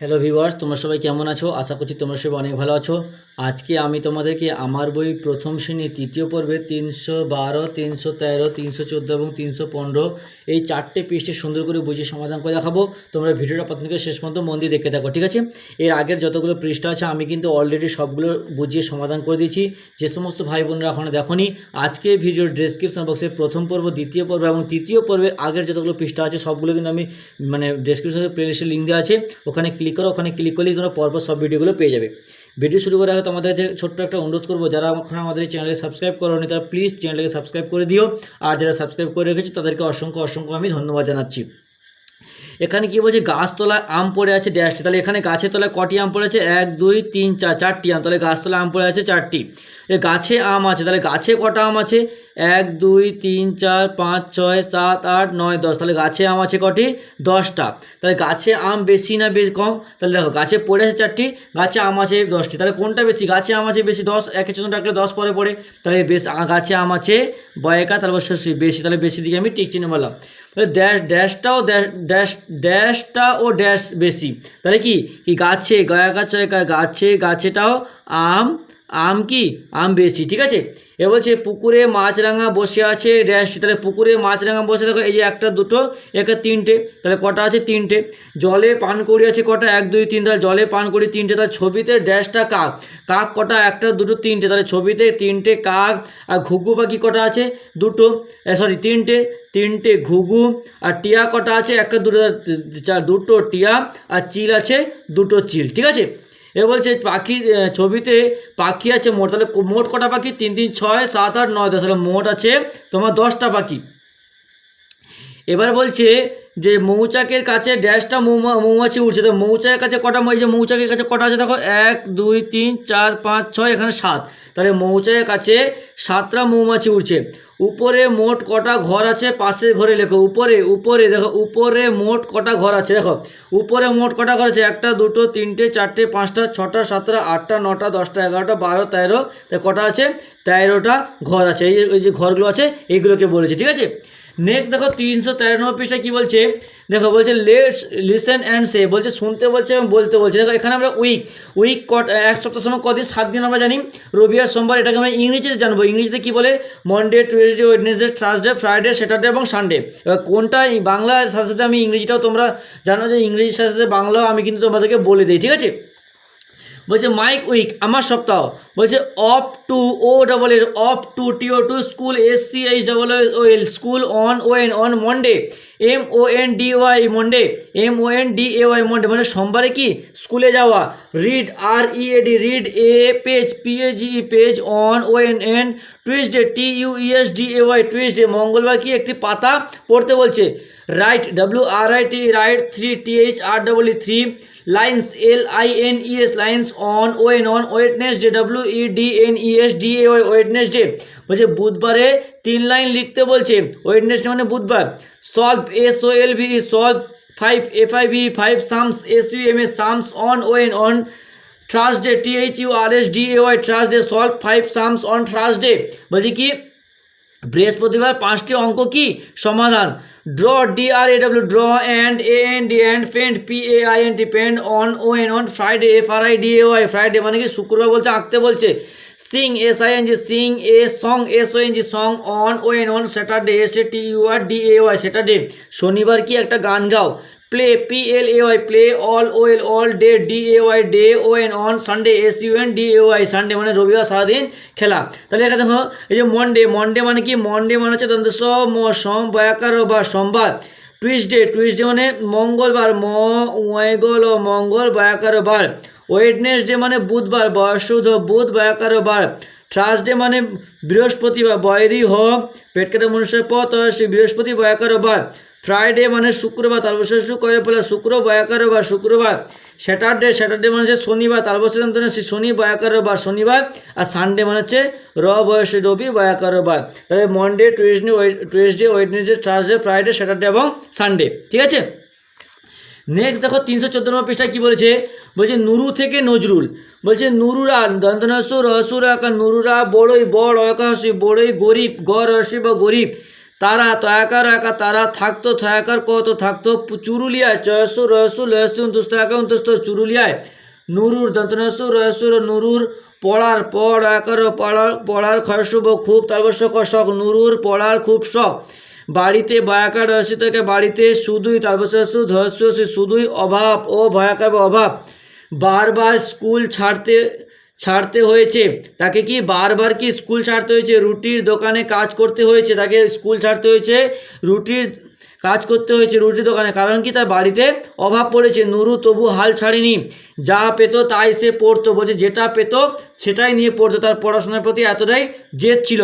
Hello viewers তোমরা সবাই কেমন আছো? আশা করছি তোমরা সবাই অনেক ভালো আছো। আজকে আমি তোমাদেরকে আমার বই প্রথম শ্রেণি তৃতীয় পর্বে তিনশো বারো, তিনশো তেরো, তিনশো চোদ্দ এবং তিনশো পনেরো এই চারটে পৃষ্ঠে সুন্দর করে বুঝিয়ে সমাধান করে দেখাবো। তোমরা ভিডিওটা প্রথম থেকে শেষ পর্যন্ত মন দিয়ে দেখে থাকো, ঠিক আছে? এর আগের যতগুলো পৃষ্ঠা আছে, আমি কিন্তু অলরেডি সবগুলো বুঝিয়ে সমাধান করে দিয়েছি। যে সমস্ত ভাই বোনরা এখনও দেখোনি আজকে ভিডিওর ডেসক্রিপশন বক্সে প্রথম পর্ব, দ্বিতীয় পর্ব এবং তৃতীয় পর্বে আগের যতগুলো পৃষ্ঠা আছে, সবগুলো কিন্তু আমি মানে ডেসক্রিপশনে প্লেলিস্টের লিঙ্ক দেওয়া আছে। ওখানে ক্লিক করো, ওখানে ক্লিক করলেই তোমরা পরপর সব ভিডিওগুলো পেয়ে যাবে। ভিডিও শুরু করার আগে তোমাদের ছোট্ট একটা অনুরোধ করব, যারা এখন আমাদের চ্যানেলে সাবস্ক্রাইব করোনি, তারা প্লিজ চ্যানেলকে সাবস্ক্রাইব করে দিও। আর যারা সাবস্ক্রাইব করে রেখেছো, তাদেরকে অসংখ্য অসংখ্য আমি ধন্যবাদ জানাচ্ছি। এখানে কি বলছে? গাছতলায় আম পড়ে আছে ড্যাশটি তাহলে এখানে গাছের তলায় কটি আম পড়ে আছে? এক, দুই, তিন, চার, চারটি আম। তাহলে গাছতলায় আম পড়ে আছে চারটি। এ গাছে আম আছে। তাহলে গাছে কটা আম আছে? এক, দুই, তিন, চার, পাঁচ, ছয়, সাত, আট, নয়, দশ। তাহলে গাছে আম আছে কটি? দশটা। তাহলে গাছে আম বেশি না বেশ কম? তাহলে দেখো, গাছে পড়ে আছে চারটি, গাছে আম আছে দশটি। তাহলে কোনটা বেশি? গাছে আম আছে বেশি দশ একের জন্য ডাকলে দশ পরে পড়ে। তাহলে বেশ গাছে আম আছে বয়কা তারপর বেশি। তাহলে বেশি দিকে আমি টিক চিহ্ন বললাম। তাহলে ড্যাশ ড্যাশটাও ড্যাশ ড্যাশ ড্যাশটা ও ড্যাশ বেশি। তাহলে কি? কি গাছে গয়া গাছ গাছে গাছেটাও আম আম কি? আম বেশি, ঠিক আছে? এ বলছে, পুকুরে মাছরাঙা বসে আছে ড্যাশটি তাহলে পুকুরে মাছরাঙা বসে দেখো, এই যে একটা, দুটো, একে তিনটে, তাহলে কটা আছে? তিনটে। জলে পান করি আছে কটা? এক, দুই, তিন, তাহলে জলে পান করি তিনটে, তাহলে ছবিতে ড্যাশটা কাক? কাক কটা? একটা, দুটো, তিনটে, তাহলে ছবিতে তিনটে কাক, আর ঘুঘু পাখি কটা আছে? দুটো। সরি তিনটে তিনটে ঘুঘু, আর টিয়া কটা আছে? একটা, দুটো দুটো টিয়া, আর চিল আছে, দুটো চিল, ঠিক আছে? এ বলছে, পাখি ছবিতে পাখি আছে মোট তাহলে মোট কটা পাখি? তিন তিন, ছয়, সাত, আট, নয়, দশ। তাহলে মোট আছে তোমার দশটা পাখি। এবার বলছে যে মৌচাকের কাছে ড্যাশটা মৌ- মৌমাছি উঠছে তো মৌচাকের কাছে কটা এই যে মৌচাকের কাছে কটা আছে দেখো? এক, দুই, তিন, চার, পাঁচ, ছয়, এখানে সাত। তাহলে মৌচাকের কাছে সাতটা মৌমাছি উঠছে উপরে মোট কটা ঘর আছে? পাশের ঘরে লেখো। উপরে উপরে, দেখো, উপরে মোট কটা ঘর আছে? দেখো, উপরে মোট কটা ঘর আছে? একটা, দুটো, তিনটে, চারটে, পাঁচটা, ছটা, সাতটা, আটটা, নটা, দশটা, এগারোটা, বারো, তেরো তাই কটা আছে? তেরোটা ঘর আছে। এই যে ঘরগুলো আছে, এইগুলোকে বলেছে। ঠিক আছে? নেক্সট দেখো তিনশো তেরো নম্বর পৃষ্ঠা কী বলছে? দেখো, বলছে লেটস লিসেন অ্যান্ড সে বলছে, শুনতে বলছে এবং বলতে বলছে। দেখো, এখানে আমরা উইক উইক কট এক সপ্তাহ সময় কদিন? সাত দিন আমরা জানি। রবি আর সোমবার, এটাকে আমরা ইংরেজিতে জানব। ইংরেজিতে কী বলে? Monday Tuesday Wednesday Thursday Friday Saturday এবং সানডে কোনটা বাংলার সাথে সাথে আমি ইংরেজিটাও তোমরা জানো যে ইংরেজির সাথে সাথে বাংলাও আমি কিন্তু তোমাদেরকে বলে দিই, ঠিক আছে? বলছে, মাইক উইক, আমার সপ্তাহ বলছে, অফ টু ও ডবল এর, off to T O to school, S C H double O L, school on O N, on Monday, M O N D Y Monday, M O N D A Y Monday. মানে সোমবারে কি? স্কুলে যাওয়া। Read R E A D, read a page, P A G page on O N N, Tuesday, T U E S D A Y, Tuesday, মঙ্গলবার কি একটি পাতা পড়তে বলছে? Write, W R I T, write, three T H R double E three, lines, L I N E S, lines on when on Wednesday W E D N E S D A Y Wednesday বলছে, বুধবারে তিন line লিখতে বলছে ওয়েটনেস day মানে বুধবার। Solve S O L V solve five F I V five sums S U M A sums on when on on day T H U R S D A Y Thursday solve five sums on Thursday বলছি কি? বৃহস্পতিবার পাঁচটি অঙ্ক কি? সমাধান। Draw D R A W draw and A N D and paint P A I N T paint on O N on Friday F R I D A Y Friday মানে কি শুক্রবার বলছে, আঁকতে বলছে। Sing S I N G sing a song S O N G song on O N on Saturday S A T U R D A Y Saturday শনিবার কি একটা গান গাও? Play P L A Y play all O L all day D A Y day O N on Sunday S U N D A Y Sunday মানে রবিবার সারাদিন খেলা। তাহলে এখানে দেখো, এই যে মন্ডে মন্ডে মানে কি? মন্ডে মানে হচ্ছে তন্ত্র স ম, সম, বয়াকার বা সোমবার। টুইসডে টুইসডে মানে মঙ্গলবার, ম ওয়েগল ও মঙ্গল, বয়াকার বার। ওয়েডনেসডে মানে বুধবার বয়সুধ বুধ, বয়াকার বার। থার্সডে মানে বৃহস্পতিবার বয়রি হ পেটকাটা কেটে মনুষ্যের পথ বৃহস্পতি, বয়াকার বার। ফ্রাইডে মানে শুক্রবার, তার বছর শুক্র বলে শুক্র বয়াকার বার শুক্রবার। স্যাটারডে স্যাটারডে মানে হচ্ছে শনিবার, তার বছর সে শনি বয়াকার বার শনিবার। আর সানডে মানে হচ্ছে র বয়স রবি বয়াকার বার তাহলে Monday Tuesday Tuesday Wednesday Thursday Friday Saturday এবং সানডে ঠিক আছে? নেক্সট দেখো তিনশো চোদ্দ নম্বর পৃষ্ঠায় কী বলেছে? বলছে নুরু থেকে নজরুল। বলছে নুরুরা দন্তনাসু রসুর আকা নুরুরা, বড়ই বড় অকাশি বড়ই গরিব, গ রসি বা গরিব। তারা তয়াকার একা, তারা থাকতো থয়াকার কত থাকতো? চুরুলিয়ায়, চয়সু, রয়সু, লয়সু একা উন্তুস্ত চুরুলিয়ায়। নুরুর দন্তনসু রয়সুর নুরুর পড়ার পড় একার পড়ার পড়ার খরশুভ খুব তালবস্য শখ নুরুর পড়ার খুব শখ বাড়িতে ভয়াকার রহস্য থেকে বাড়িতে, শুধুই তালবস্য ধস্য শুধুই অভাব ও ভয়াকার অভাব। বারবার স্কুল ছাড়তে ছাড়তে হয়েছে। তাকে কি বারবার কি স্কুল ছাড়তে হয়েছে? রুটির দোকানে কাজ করতে হয়েছে। তাকে স্কুল ছাড়তে হয়েছে। রুটির কাজ করতে হয়েছে রুটির দোকানে। কারণ কি? তার বাড়িতে অভাব পড়েছে। নুরু তবু হাল ছাড়েনি। যা পেত তাই সে পড়তো। বলছে, যেটা পেত সেটাই নিয়ে পড়তো। তার পড়াশোনার প্রতি এতটাই জেদ ছিল।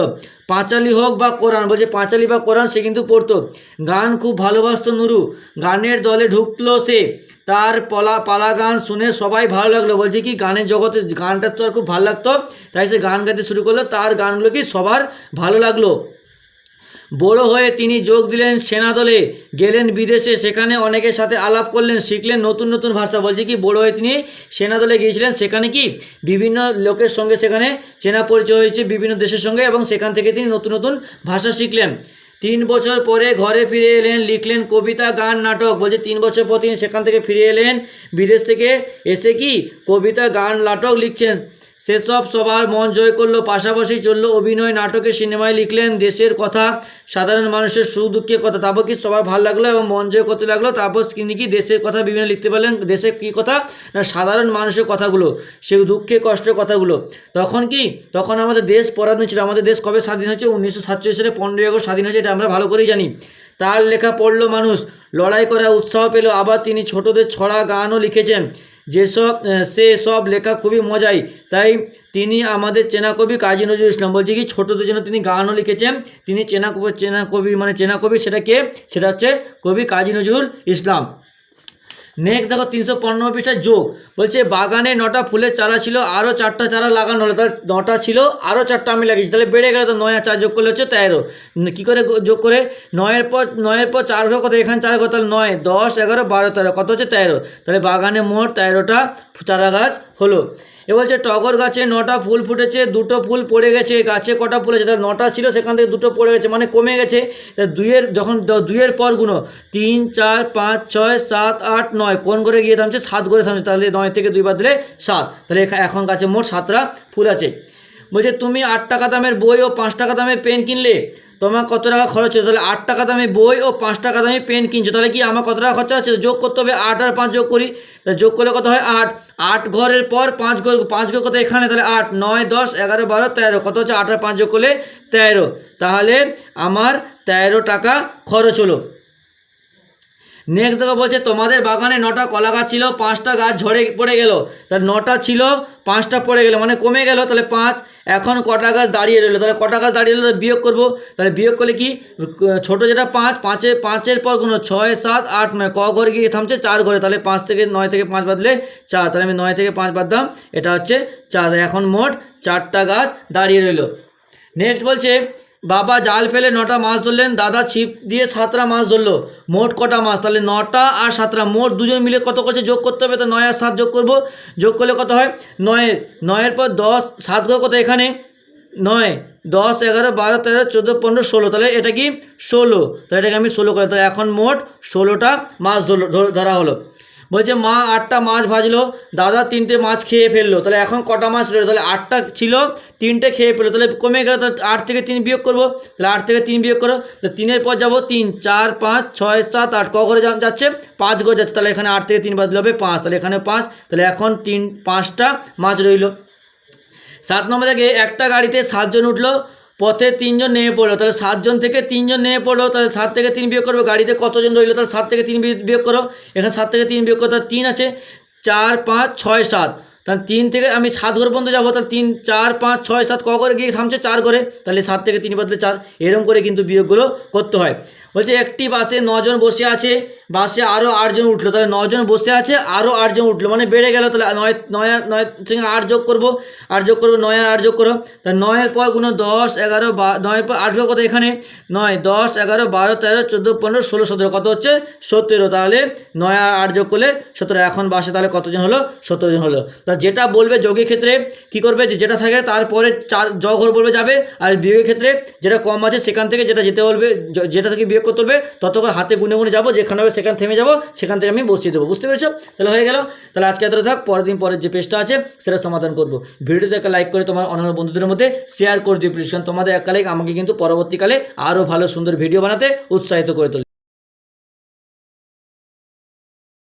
পাঁচালি হোক বা কোরআন, বলছে পাঁচালি বা কোরআন সে কিন্তু পড়তো। গান খুব ভালোবাসত নুরু। গানের দলে ঢুকলো সে। তার পলা, পালা গান শুনে সবাই ভালো লাগল। বলছে কি, গানের জগতে গানটা তো আর খুব ভালো লাগতো। তাই সে গান গাইতে শুরু করল। তার গানগুলো কি সবার ভালো লাগল? বড় হয়ে তিনি যোগ দিলেন সেনাদলে গেলেন বিদেশে, সেখানে অনেকের সাথে আলাপ করলেন, শিখলেন নতুন নতুন ভাষা। বলছে কি, বড় হয়ে তিনি সেনাদলে গিয়েছিলেন, সেখানে কি বিভিন্ন লোকের সঙ্গে সেখানে চেনা পরিচয় হয়েছে বিভিন্ন দেশের সঙ্গে এবং সেখান থেকে তিনি নতুন নতুন ভাষা শিখলেন। তিন বছর পরে ঘরে ফিরে এলেন, লিখলেন কবিতা, গান, নাটক। বলছে তিন বছর পর তিনি সেখান থেকে ফিরে এলেন, বিদেশ থেকে এসে কি কবিতা, গান, নাটক লিখছেন। সেসব সবার মন জয় করল, পাশাপাশি চলল অভিনয়, নাটকে সিনেমায় লিখলেন, দেশের কথা, সাধারণ মানুষের সুখ, দুঃখের কথা। তারপর কি সবার ভালো লাগল এবং মন জয় করতে লাগল? তারপর তিনি কি দেশের কথা বিভিন্ন লিখতে পারলেন? দেশের কী কথা? না, সাধারণ মানুষের কথাগুলো সে দুঃখে কষ্টের কথাগুলো। তখন কি? তখন আমাদের দেশ পরাধীন ছিল আমাদের দেশ কবে স্বাধীন হয়েছে? উনিশশো সাতচল্লিশ সালে পনেরোই আগস্ট স্বাধীন হয়েছে, এটা আমরা ভালো করেই জানি। তার লেখা পড়ল মানুষ, লড়াই করার উৎসাহ পেল। আবার তিনি ছোটদের ছড়া গানও লিখেছেন। যেসব সে সব লেখা খুবই মজাই। তাই তিনি আমাদের চেনা কবি কাজী নজরুল ইসলাম বলছে কি, ছোটদের জন্য তিনি গানও লিখেছেন। তিনি চেনা চেনা কবি মানে চেনা কবি সেটা কে সেটা হচ্ছে কবি কাজী নজরুল ইসলাম। নেক্সট দেখো তিনশো পনেরো পিসটা যোগ। বলছে, বাগানে নটা ফুলের চারা ছিল, আরও চারটা চারা লাগানো হলো। তাহলে নটা ছিল, আরও চারটা আমি লাগিয়েছি। তাহলে বেড়ে গেলো তো নয় চার যোগ করলে হচ্ছে তেরো। কী করে যোগ করে? নয়ের পর নয়ের পর চার ঘর কত? এখানে চার ঘর তাহলে নয়, দশ, এগারো, বারো, তেরো। কত হচ্ছে তেরো? তাহলে বাগানে মোট তেরোটা চারা গাছ হলো। এ বলছে, টগর গাছে নটা ফুল ফুটেছে, দুটো ফুল পড়ে গেছে গাছে কটা ফুলেছে তাহলে নটা ছিল, সেখান থেকে দুটো পড়ে গেছে মানে কমে গেছে। দুইয়ের যখন দুইয়ের পর গুণ, তিন, চার, পাঁচ, ছয়, সাত, আট, নয়, কোন করে গিয়ে থামছে? সাত করে থামছে, তাহলে নয় থেকে দুই বাদ দিলে সাত। তাহলে এখন গাছে মোট সাতটা ফুল আছে। বলছে, তুমি আট টাকা দামের বই ও পাঁচ টাকা দামের পেন কিনলে? তোমার কত টাকা খরচ হচ্ছে তাহলে আট টাকা দামি বই ও পাঁচ টাকা দামে পেন কিনছো। তাহলে কি আমার কত টাকা খরচা হচ্ছে যোগ করতে হবে আট আর পাঁচ যোগ করি। তাহলে যোগ করলে কত হয়? আট। আট ঘরের পর পাঁচ ঘর পাঁচ ঘর কত এখানে? তাহলে আট, নয়, দশ, এগারো, বারো, তেরো। কত হচ্ছে? আট আর পাঁচ যোগ করলে তেরো। তাহলে আমার তেরো টাকা খরচ হলো। নেক্সট দেখো বলছে, তোমাদের বাগানে নটা কলা গাছ ছিল, পাঁচটা গাছ ঝরে পড়ে গেল। তাহলে নটা ছিল, পাঁচটা পড়ে গেল মানে কমে গেল, তাহলে পাঁচ। এখন কটা গাছ দাঁড়িয়ে রইল, তাহলে কটা গাছ দাঁড়িয়ে রইল বিয়োগ করব। তাহলে বিয়োগ করলে কি? ছোট যেটা পাঁচ, পাঁচে, পাঁচের পর কোনো ছয়, সাত, আট, নয়। ক ঘরে গিয়ে থামছে? চার ঘরে। তাহলে পাঁচ থেকে নয় থেকে পাঁচ বাদলে চার। তাহলে আমি নয় থেকে পাঁচ বাদলাম এটা হচ্ছে চার। এখন মোট চারটা গাছ দাঁড়িয়ে রইল। নেক্সট বলছে বাবা জাল ফেলে নটা মাছ ধরলেন, দাদা ছিপ দিয়ে সাতটা মাছ ধরলো। মোট কটা মাছ? তাহলে নটা আর সাতটা। মোট দুজন মিলে কত করছে? যোগ করতে হবে, তো নয় আর সাত যোগ করব। যোগ করলে কত হয়? নয়। নয়ের পর দশ, সাত কত এখানে? নয়। দশ, এগারো, বারো, তেরো, চোদ্দ, পনেরো, ষোলো। তাহলে এটা কি? ষোলো। তাহলে এটাকে আমি ষোলো করে। তাহলে এখন মোট ষোলোটা মাছ ধরলো ধর- ধরা হলো। বলছে, মা, আটটা মাছ ভাজলো। দাদা তিনটে মাছ খেয়ে ফেলল। তাহলে এখন কটা মাছ রইল তাহলে আটটা ছিল, তিনটে খেয়ে ফেলল। তাহলে কমে গেল, তাহলে আট থেকে তিন বিয়োগ করব। তাহলে আট থেকে তিন বিয়োগ করো। তো তিনের পর যাব, তিন, চার, পাঁচ, ছয়, সাত, আট। ক করে যাচ্ছে? পাঁচ করে যাচ্ছে। তাহলে এখানে আট থেকে তিন বাদ হবে পাঁচ। তাহলে এখানে পাঁচ। তাহলে এখন তিন, পাঁচটা মাছ রইল। সাত নম্বর থেকে একটা গাড়িতে সাতজন উঠল। পথে তিনজন নেমে পড়ল, তাহলে সাতজন থেকে তিনজন নেমে পড়ল, তাহলে সাত থেকে তিন বিয়োগ করবে, গাড়িতে কতজন রইল, তাহলে সাত থেকে তিন বিয়োগ করো, এখানে সাত থেকে তিন বিয়োগ করো, তাহলে তিন আছে, চার, পাঁচ, ছয়, সাত, তাহলে তিন থেকে আমি সাত ঘর পর্যন্ত যাব, তাহলে তিন, চার, পাঁচ, ছয়, সাত, ক করে গিয়ে থামছে, চার করে তাহলে সাত থেকে তিন বদলে চার এরকম করে কিন্তু বিয়োগগুলো করতে হয়। বলছে একটি বাসে নজন বসে আছে বাসে আরও আটজন উঠল, তাহলে নজন বসে আছে আরও আটজন উঠল মানে বেড়ে গেল, তাহলে নয় নয় নয় থেকে আট যোগ করব, আট যোগ করব, নয় আট যোগ করো তাহলে নয়ের পর গুণ দশ, এগারো, বা, নয়ের পর আঠেরো কত এখানে? নয়, দশ, এগারো, বারো, তেরো, চোদ্দ, পনেরো, ষোলো, সতেরো, কত হচ্ছে? সতেরো, তাহলে নয় আর আট যোগ করলে সতেরো, এখন বাসে তাহলে কতজন হলো? সতেরো জন হলো, তা যেটা বলবে যোগের ক্ষেত্রে কি করবে? যে যেটা থাকে তারপরে চার, জ ঘর বলবে যাবে, আর বিয়োগের ক্ষেত্রে যেটা কম আছে সেখান থেকে যেটা যেতে বলবে যেটা থেকে বিয়োগ করতে হবে তত করে হাতে গুনে গুনে যাব, যেখানে হবে সেখানে থেমে যাব, সেখান থেকে আমি বসিয়ে দেবো। বুঝতে পেরেছ? তাহলে হয়ে গেল। তাহলে আজকে এতটা থাক, পরের দিন পরের যে পেজটা আছে, সেটা সমাধান করব। ভিডিওতে একটা লাইক করে তোমার অন্যান্য বন্ধুদের মধ্যে শেয়ার করে দিও প্লিজ কারণ তোমাদের একটা লাইক আমাকে কিন্তু পরবর্তীকালে আরও ভালো, সুন্দর ভিডিও বানাতে উৎসাহিত করে তোলে।